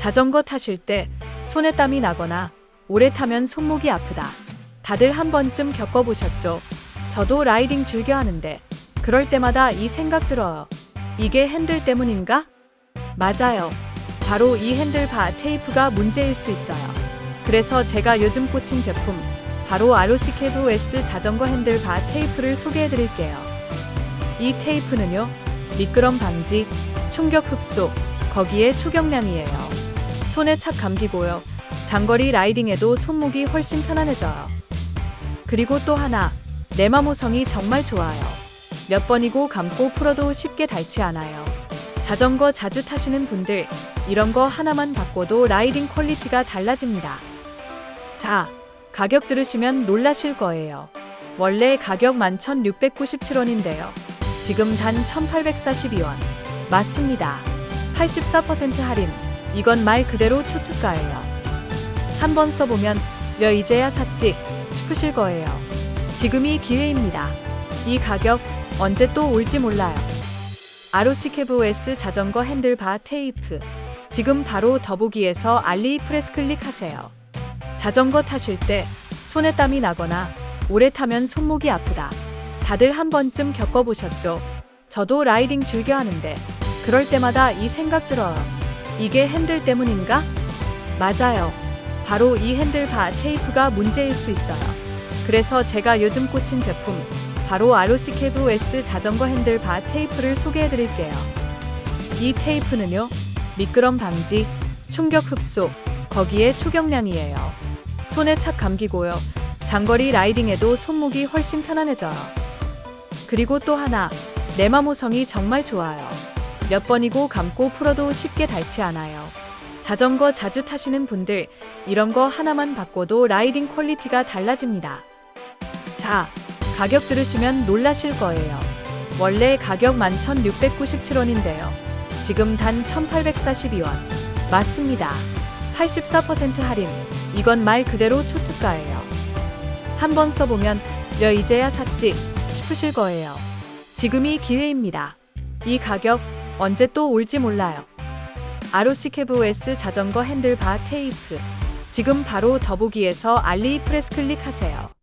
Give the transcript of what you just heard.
자전거 타실 때 손에 땀이 나거나 오래 타면 손목이 아프다. 다들 한 번쯤 겪어보셨죠? 저도 라이딩 즐겨 하는데 그럴 때마다 이 생각 들어요. 이게 핸들 때문인가? 맞아요. 바로 이 핸들 바 테이프가 문제일 수 있어요. 그래서 제가 요즘 꽂힌 제품 바로 아로시케브 S 자전거 핸들 바 테이프를 소개해 드릴게요. 이 테이프는요. 미끄럼 방지, 충격 흡수, 거기에 초경량이에요. 손에 착 감기고요. 장거리 라이딩에도 손목이 훨씬 편안해져요. 그리고 또 하나, 내마 모성이 정말 좋아요. 몇 번이고 감고 풀어도 쉽게 닳지 않아요. 자전거 자주 타시는 분들, 이런 거 하나만 바꿔도 라이딩 퀄리티가 달라집니다. 자, 가격 들으시면 놀라실 거예요. 원래 가격 11,697원인데요. 지금 단 1,842원. 맞습니다. 84% 할인. 이건 말 그대로 초특가예요. 한번 써보면 여 이제야 샀지 싶으실 거예요. 지금이 기회입니다. 이 가격 언제 또 올지 몰라요. 아로시케브 S 자전거 핸들바 테이프. 지금 바로 더보기에서 알리 프레스 클릭하세요. 자전거 타실 때 손에 땀이 나거나 오래 타면 손목이 아프다. 다들 한 번쯤 겪어보셨죠? 저도 라이딩 즐겨 하는데 그럴 때마다 이 생각 들어요. 이게 핸들 때문인가? 맞아요. 바로 이 핸들바 테이프가 문제일 수 있어요. 그래서 제가 요즘 꽂힌 제품 바로 아로시케브 S 자전거 핸들바 테이프를 소개해 드릴게요. 이 테이프는요. 미끄럼 방지, 충격 흡수, 거기에 초경량이에요. 손에 착 감기고요. 장거리 라이딩에도 손목이 훨씬 편안해져요. 그리고 또 하나, 내마모성이 정말 좋아요. 몇 번이고 감고 풀어도 쉽게 닳지 않아요. 자전거 자주 타시는 분들, 이런 거 하나만 바꿔도 라이딩 퀄리티가 달라집니다. 자, 가격 들으시면 놀라실 거예요. 원래 가격 11,697원인데요. 지금 단 1,842원. 맞습니다. 84% 할인. 이건 말 그대로 초특가예요. 한번 써보면 여 이제야 샀지 싶으실 거예요. 지금이 기회입니다. 이 가격 언제 또 올지 몰라요. 아로시케브 S 자전거 핸들바 테이프. 지금 바로 더보기에서 알리 프레스 클릭하세요.